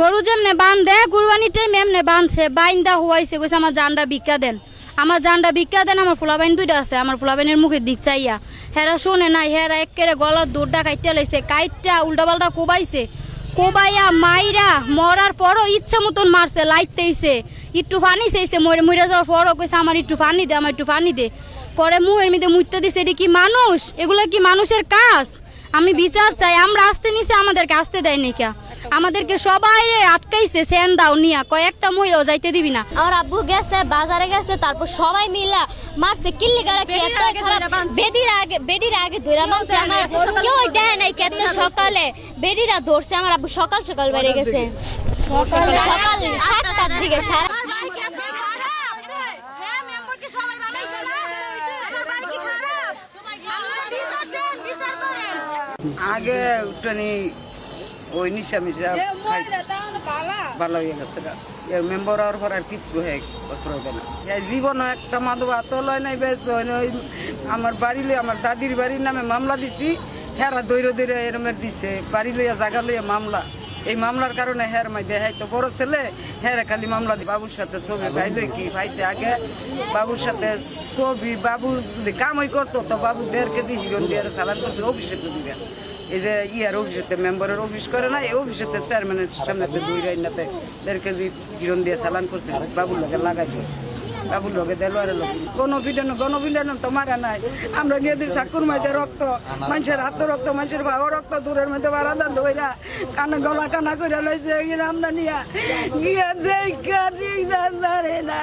গরু যেমনে বান্ধে কুরবানি টাইম এমনে বাঁধছে বাইন্দা হুয়াইছে, কইছে আমার জানটা ভিক্ষা দেন। আমার জানটা ভিক্ষা দেন, আমার ফুলাবাইন দুইটা আছে, আমার ফুলাবাইনের মুখের দিক চাইয়া। হেরা শোনে নাই, হেরা একেরে গলার দৌড়টা কাইটা লাইছে, কাইটটা উল্টা পাল্টা কোবাইছে। কোবাইয়া মাইরা মরার পরও ইচ্ছা মতন মারছে লাইতেইছে একটু ফানি চাইছে, মরে মরে যাওয়ার পরও কইছে, আমার একটু পানি দে, আমার একটু ফানি দে। পরে মুহের মধ্যে মুইতে দিছে, এটি কি মানুষ? এগুলো কি মানুষের কাজ? আমি বিচার চাই আমরা আসতে নিছে আমাদেরকে আসতে দেয় নাই কে? আমাদেরকে সবাই আটকাইছে সেন দাও নিয়া। কয়েকটা মহিলাও যাইতে দিবি না। আমার আব্বু গেছে বাজারে গেছে তারপর সবাই মিলা মারছে। কিল্লি গাড়া কি এত খারাপ বেডির আগে বেডির আগে ধরে মারছে আমার। কেউ দেয় নাই কত সকালে বেডিরা ধরছে আমার আব্বু সকাল সকাল বেড়ে গেছে। সকাল সাতটার দিকে। সারা আগে উঠানি ওই নিশা মিশা ভালো হয়ে গেছে এর মেম্বার হওয়ার পর আর কিচ্ছু হয়ে বছর হবে না। জীবন একটা মাদক এত লয় নাই বেশ ওই আমার বাড়ি লই আমার দাদির বাড়ির নামে মামলা দিছি। হেরা দৈর দৈর এরমের দিছে। বাড়ি লইয়া জায়গা লইয়া মামলা। এই মামলার কারণে হের মাই দেখাই তো বড় ছেলে। হেরে খালি মামলা দি বাবুর সাথে ছবি ভাইলে কি ভাইছে আগে? বাবুর সাথে ছবি বাবু যদি কামই করতো তো বাবু দেড় কেজি হিরন দিয়ে সালাদ করছে অফিসে তো দিবে এই যে ইয়ার অফিসেতে মেম্বারের অফিস করে না এই অফিসেতে চেয়ারম্যানের সামনে দুই রাইনাতে দেড় কেজি হিরন দিয়ে চালান করছে বাবুর লোকে লাগাই দিয়ে বাবুর লোকে দেলোয়ারে লোক গণপিডানো গণপিডানো তো মারা নাই আমরা গিয়ে দিই চাকুর মাইতে রক্ত মানুষের হাত রক্ত মানুষের ভাও রক্ত দূরের মধ্যে বারাদা ধইরা কানা গলা কানা করে লইছে গিয়ে আমরা নিয়া গিয়ে দেখা না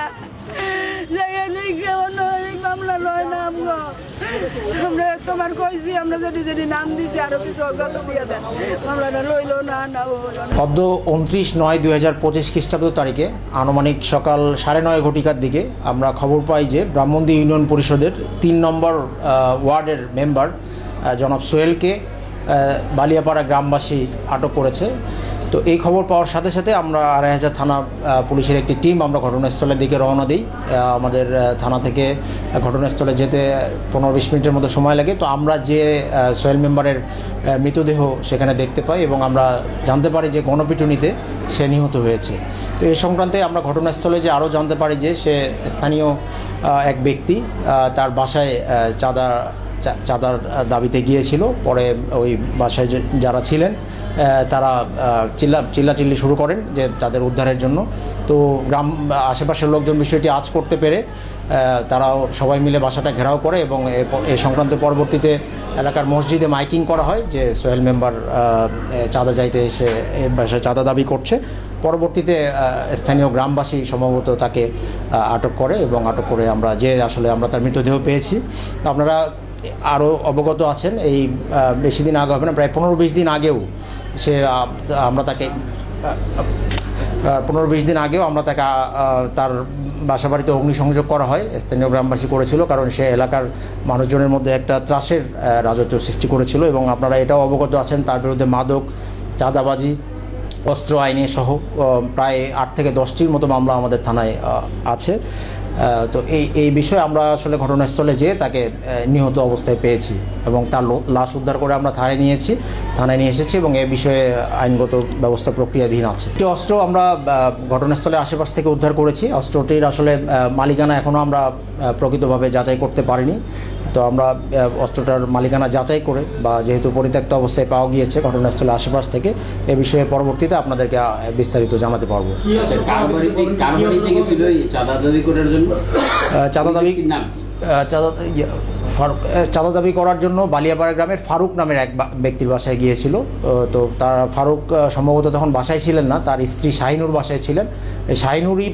যাইয়া দেখে অন্য এই মামলা লয় না আমগো আমরা তোমার কইছি, আমরা যদি যদি নাম দিছি, আরও কিছু অজ্ঞাত দেন। লইলো না না না। উনত্রিশ নয় দুই হাজার পঁচিশ খ্রিস্টাব্দ তারিখে আনুমানিক সকাল সাড়ে নয় ঘটিকার দিকে আমরা খবর পাই যে ব্রাহ্মণদী ইউনিয়ন পরিষদের তিন নম্বর ওয়ার্ডের মেম্বার জনাব সোহেলকে বালিয়াপাড়া গ্রামবাসী আটক করেছে। তো এই খবর পাওয়ার সাথে সাথে আমরা আড়াই হাজার থানা পুলিশের একটি টিম আমরা ঘটনাস্থলের দিকে রওনা দিই। আমাদের থানা থেকে ঘটনাস্থলে যেতে পনেরো বিশ মিনিটের মতো সময় লাগে। তো আমরা যে সোয়েল মেম্বারের মৃতদেহ সেখানে দেখতে পাই এবং আমরা জানতে পারি যে গণপিটুনিতে সে নিহত হয়েছে। তো এই সংক্রান্তে আমরা ঘটনাস্থলে যে আরও জানতে পারি যে সে স্থানীয় এক ব্যক্তি তার বাসায় চাঁদা চাঁদার দাবিতে গিয়েছিল। পরে ওই বাসায় যারা ছিলেন তারা চিল্লা, চিল্লাচিল্লি শুরু করেন যে তাদের উদ্ধারের জন্য। তো গ্রাম, আশেপাশের লোকজন বিষয়টি আজ করতে পেরে তারাও সবাই মিলে বাসাটা ঘেরাও করে এবং এ সংক্রান্ত পরবর্তীতে এলাকার মসজিদে মাইকিং করা হয় যে সোহেল মেম্বার চাঁদা চাইতে এসে বাসায় চাঁদা দাবি করছে। পরবর্তীতে স্থানীয় গ্রামবাসী সম্ভবত তাকে আটক করে এবং আটক করে আমরা যে আসলে আমরা তার মৃতদেহ পেয়েছি। আপনারা আরও অবগত আছেন। এই বেশি দিন আগে হবে না, প্রায় পনেরো বিশ দিন আগেও সে আমরা তাকে পনেরো বিশ দিন আগেও আমরা তাকে তার বাসা বাড়িতে অগ্নিসংযোগ করা হয়, স্থানীয় গ্রামবাসী করেছিল, কারণ সে এলাকার মানুষজনের মধ্যে একটা ত্রাসের রাজত্ব সৃষ্টি করেছিল এবং আপনারা এটাও অবগত আছেন, তার বিরুদ্ধে মাদক, চাঁদাবাজি, অস্ত্র আইনে সহ প্রায় আট থেকে দশটির মতো মামলা আমাদের থানায় আছে। তো এই এই বিষয়ে আমরা আসলে ঘটনাস্থলে যেয়ে তাকে নিহত অবস্থায় পেয়েছি এবং তার লাশ উদ্ধার করে আমরা থানায় নিয়েছি থানায় নিয়ে এসেছি এবং এ বিষয়ে আইনগত ব্যবস্থা প্রক্রিয়াধীন আছে। একটি অস্ত্র আমরা ঘটনাস্থলের আশেপাশ থেকে উদ্ধার করেছি। অস্ত্রটির আসলে মালিকানা এখনও আমরা প্রকৃতভাবে যাচাই করতে পারিনি। তো আমরা অস্ত্রটার মালিকানা যাচাই করে বা যেহেতু পরিত্যক্ত অবস্থায় পাওয়া গিয়েছে ঘটনাস্থলে আশেপাশ থেকে এ বিষয়ে পরবর্তীতে আপনাদেরকে বিস্তারিত জানাতে পারব। চাঁদা দাবি চাঁদা চাঁদা ইয়ে, আহ, দাবি করার জন্য বালিয়াপাড়া গ্রামের ফারুক নামের এক ব্যক্তির বাসায় গিয়েছিল। তো তার ফারুক সম্ভবত তখন বাসায় ছিলেন না তার স্ত্রী শাহিনুর বাসায় ছিলেন। এই শাহিনুরই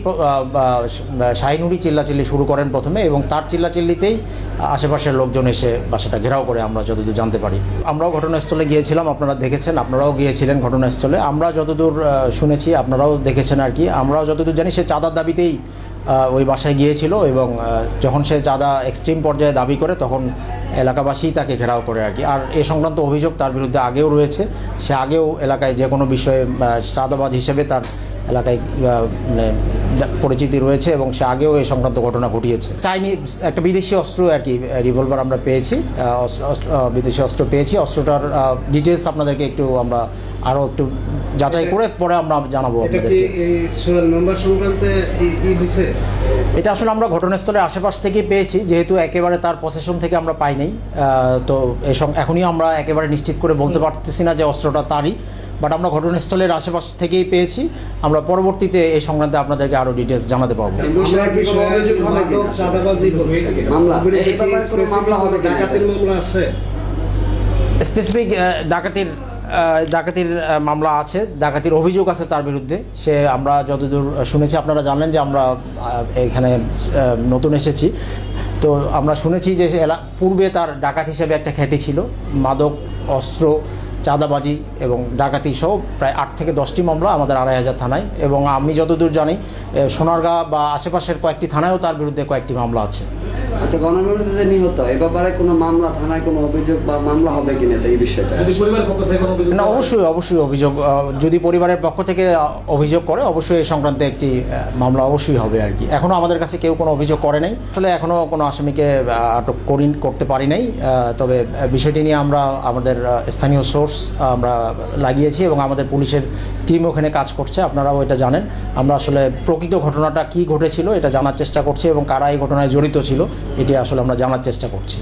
শাহিনুরই চিল্লাচিল্লি শুরু করেন প্রথমে এবং তার চিল্লাচিল্লিতেই আশেপাশের লোকজন এসে বাসাটা ঘেরাও করে আমরা যতদূর জানতে পারি। আমরাও ঘটনাস্থলে গিয়েছিলাম আপনারা দেখেছেন আপনারাও গিয়েছিলেন ঘটনাস্থলে। আমরা যতদূর শুনেছি আপনারাও দেখেছেন আর কি। আমরাও যতদূর জানি সে চাঁদার দাবিতেই ওই বাসায় গিয়েছিল এবং যখন সে চাঁদা এক্সট্রিম পর্যায়ে দাবি করে, তখন এলাকাবাসী তাকে ঘেরাও করে আর কি। আর এ সংক্রান্ত অভিযোগ তার বিরুদ্ধে আগেও রয়েছে। সে আগেও এলাকায় যে কোনো বিষয়ে চাঁদাবাজ হিসেবে তার এলাকায় মানে পরিচিতি রয়েছে এবং সে আগেও এই সংক্রান্ত ঘটনা ঘটিয়েছে। চাইনিজ একটা বিদেশি অস্ত্র আর কি রিভলভার আমরা পেয়েছি। বিদেশি অস্ত্র পেয়েছি। অস্ত্রটার ডিটেলস আপনাদেরকে একটু আমরা আরও একটু যাচাই করে পরে আমরা জানাব এটা আসলে আমরা ঘটনাস্থলের আশেপাশ থেকে পেয়েছি যেহেতু একেবারে তার পসেশন থেকে আমরা পাই নাই তো এখনই আমরা একেবারে নিশ্চিত করে বলতে পারতেছি না যে অস্ত্রটা তারই। বাট আমরা ঘটনাস্থলের আশেপাশ থেকেই পেয়েছি। আমরা পরবর্তীতে এই সংক্রান্তে আপনাদেরকে আরও ডিটেলস জানাতে পারব। স্পেসিফিক ডাকাতির ডাকাতির মামলা আছে। ডাকাতির অভিযোগ আছে তার বিরুদ্ধে। সে আমরা যতদূর শুনেছি আপনারা জানলেন যে আমরা এখানে নতুন এসেছি। তো আমরা শুনেছি যে এলা- পূর্বে তার ডাকাত হিসেবে একটা খ্যাতি ছিল। মাদক অস্ত্র চাঁদাবাজি এবং ডাকাতি সহ প্রায় আট থেকে দশটি মামলা আমাদের আড়াই হাজার থানায়। এবং আমি যতদূর জানি সোনারগাঁ বা আশেপাশের কয়েকটি থানায়ও তার বিরুদ্ধে কয়েকটি মামলা আছে। আচ্ছা গণবিরোধী যে নিহত এ ব্যাপারে কোনো মামলা থানায় কোনো অভিযোগ বা মামলা হবে কিনা এই বিষয়টা? যদি পরিবার পক্ষ থেকে কোনো অভিযোগ না অবশ্যই অবশ্যই অভিযোগ যদি পরিবারের পক্ষ থেকে অভিযোগ করে অবশ্যই এই সংক্রান্তে একটি মামলা অবশ্যই হবে আর কি। এখনও আমাদের কাছে কেউ কোনো অভিযোগ করে নাই। আসলে এখনও কোনো আসামিকে আটক করি করতে পারি নাই। তবে বিষয়টি নিয়ে আমরা আমাদের স্থানীয় সোর্স আমরা লাগিয়েছি এবং আমাদের পুলিশের টিম ওখানে কাজ করছে, আপনারাও এটা জানেন। আমরা আসলে প্রকৃত ঘটনাটা কি ঘটেছিল এটা জানার চেষ্টা করছি এবং কারা এই ঘটনায় জড়িত ছিল, এটি আসলে আমরা জানার চেষ্টা করছি।